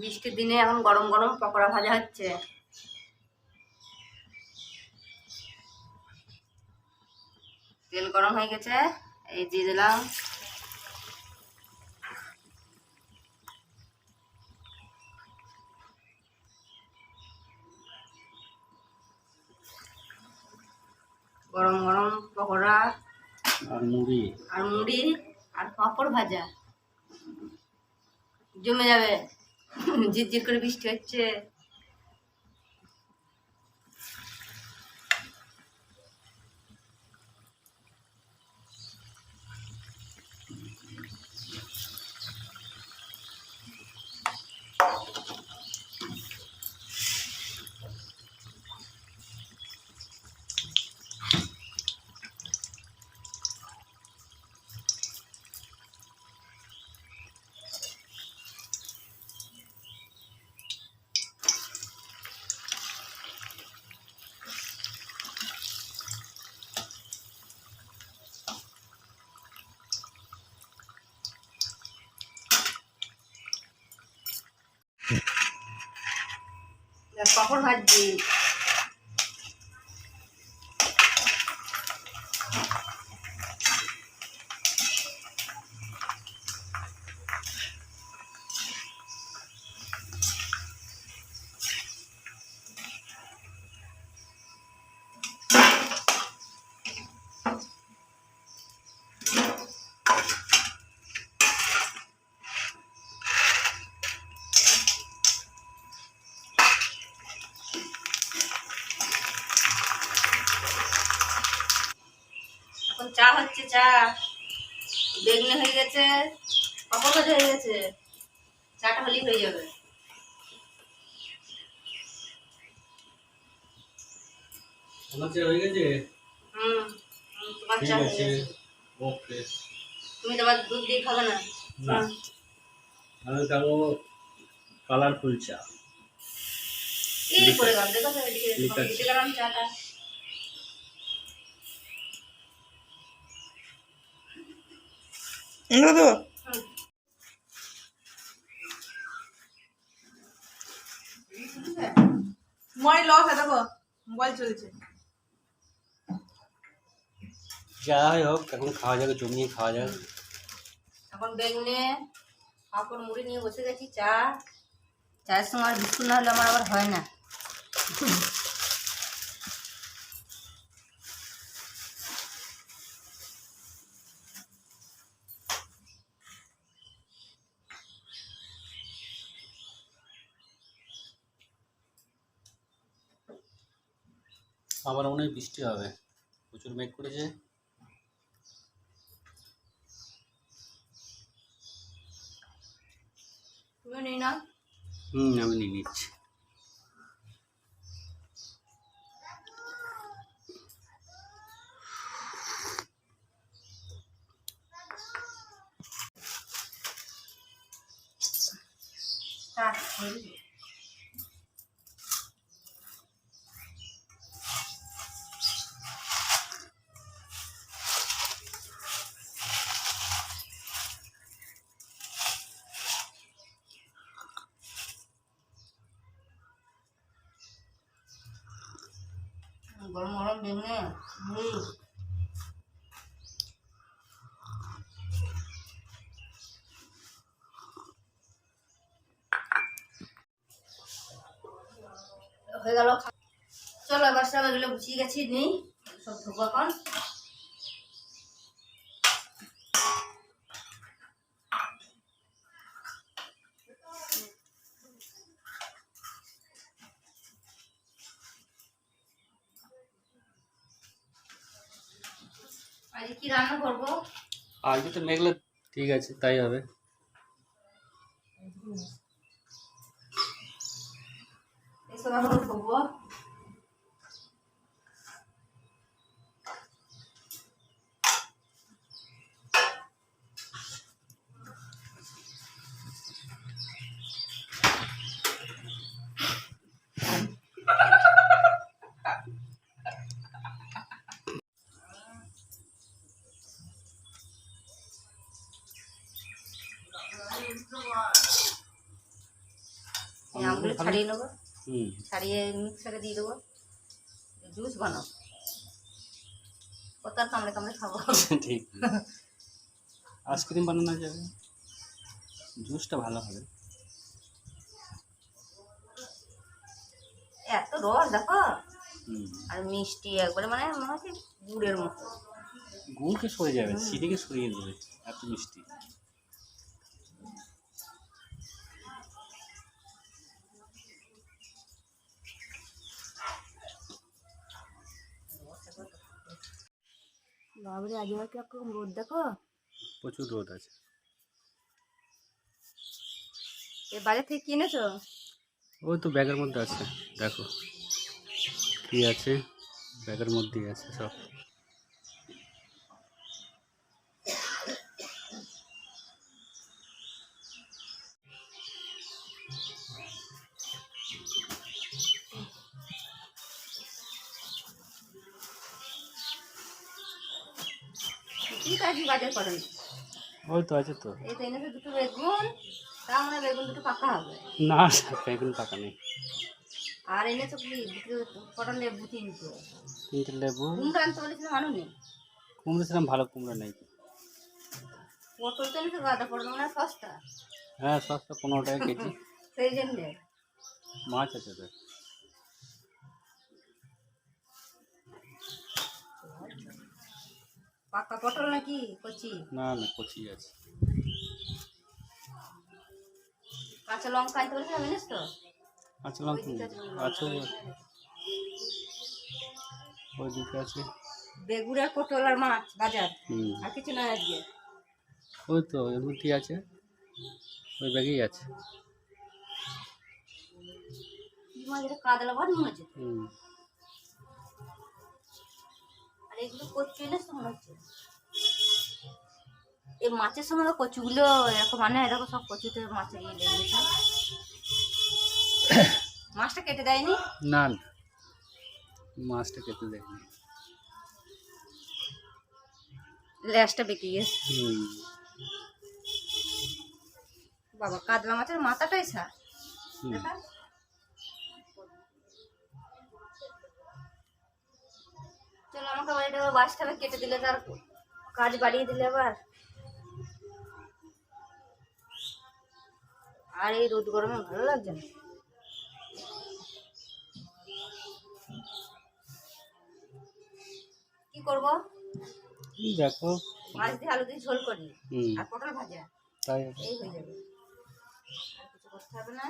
বৃষ্টির দিনে এখন গরম গরম পকোড়া ভাজা হচ্ছে। তেল গরম হয়ে গেছে এই দিয়ে দিলাম। গরম গরম পকোড়া আর মুড়ি। আর মুড়ি আর পাঁপড় ভাজা। জমে যাবে। ঝিরঝির করে বৃষ্টি হচ্ছে। পাঁপড় ভাজছি চা হচ্ছে চা। বেগনে হয়ে গেছে পাঁপড় ভাজা হয়ে গেছে। চাটা হলেই হয়ে যাবে। আমার চা হয়ে গেছে? হুম হুম, তোমার চা হয়ে গেছে। ওকে তুমি তোমার দুধ দিয়ে খাবে না? না। আমি খাব কালারফুল চা। এই করে গেল দেখো। চাটা। দাদু লস দেখো মোবাইল চলছে। যাই হোক এখন খাওয়া যাবে জমিয়ে খাওয়া যাবে। এখন বেগনে পাঁপড় মুড়ি নিয়ে বসে গেছি চা। চায়ের সময় আর বিস্কুট না হলে আমার আবার হয় না। আবার মনে হয় বৃষ্টি হবে। প্রচুর মেঘ করেছে। হুম আমি নিয়ে নিচ্ছি। চা হয়ে গরম গরম বেগুনে মুড়ি। হয়ে গেল। চলো, এবার সব এগুলো গুছিয়ে গেছি, নিই। সব ধোবো আজকে কি রান্না করব? আজকে তো মেঘলা ঠিক আছে তাই হবে। এসব আমরা ধোবো ছাড়িয়ে নেব। ছাড়িয়ে মিক্সারে দিয়ে দেবো। জুস কত কামড়ে কামড়ে খাব। ঠিক। আইসক্রিম বানানো যাবে। জুসটা ভালো হবে। এত রস দেখো। আর মিষ্টি একবারে মানে মনে হচ্ছে গুড়ের মতো। গুড়কে সরে যাবে সিটিকে সরিয়ে দেবে এত মিষ্টি। বাবরে আজ আবার কীরকম রোদ দেখো? প্রচুর রোদ আছে। এ বাজার থেকে কিনেছো ওই তো ব্যাগের মধ্যে আছে দেখো। কি আছে? ব্যাগের মধ্যেই আছে সব। কি কাজ বাজার করেন? ওই তো আছে তো। এই তো এনেছো দুটো বেগুন তা মানে বেগুন দুটো পাকা হবে। না ব্যাগুন টাকা নেই। আর এনেছো কি? দুটো কটা লেবু তিনটে। তিনটে লেবু। কুমড়ো আনতে বলেছিলাম আনো নেই কুমড়ো ছিলাম ভালো কুমড়ো নেই। পটল তো এনেছো গাদা পটল মানে সস্তা? হ্যাঁ সস্তা পনেরো টাকা কেজি। সেই জন্যে। মাছ আছে তো পাকা পটল নাকি? কচি? না না কচি আছে। কাঁচা লঙ্কা আনতে বলেছিলাম এনেছ তো? আচ্ছা লঙ্কা আছে ওই দিকে আছে। বেগুন পটল আর মাছ বাজার? আর কিছু নয় আজকে? ওই তো মধ্যেই আছে। ওই ব্যাগেই আছে। কি মাছ এটা কাতলা মাছ মনে হচ্ছে? হুম। এগুলো কচু এনেছ তো হচ্ছে এই মাছের সময় তো কচুগুলো এরকম মানে এরকম সব কচুতে মাছের ইয়ে লেগে মাছটা কেটে দেয়নি? না না। মাছটা কেটে দেয়নি। ল্যাসটা বেঁকে গেছে। বাবা কাতলা মাছের মাথাটাই ছাড়। চলো আমাকে আবার এটা বাসটা কেটে দিলে তার কাজ বাড়িয়ে দিলে আবার। আর এই রোদ গরমে ভালো লাগছে না? কি করব? দেখো। মাছ দিয়ে আলু দিয়ে ঝোল করি। আর পটল ভাজা। তাই। এই হয়ে যাবে। আর কিছু করতে হবে না।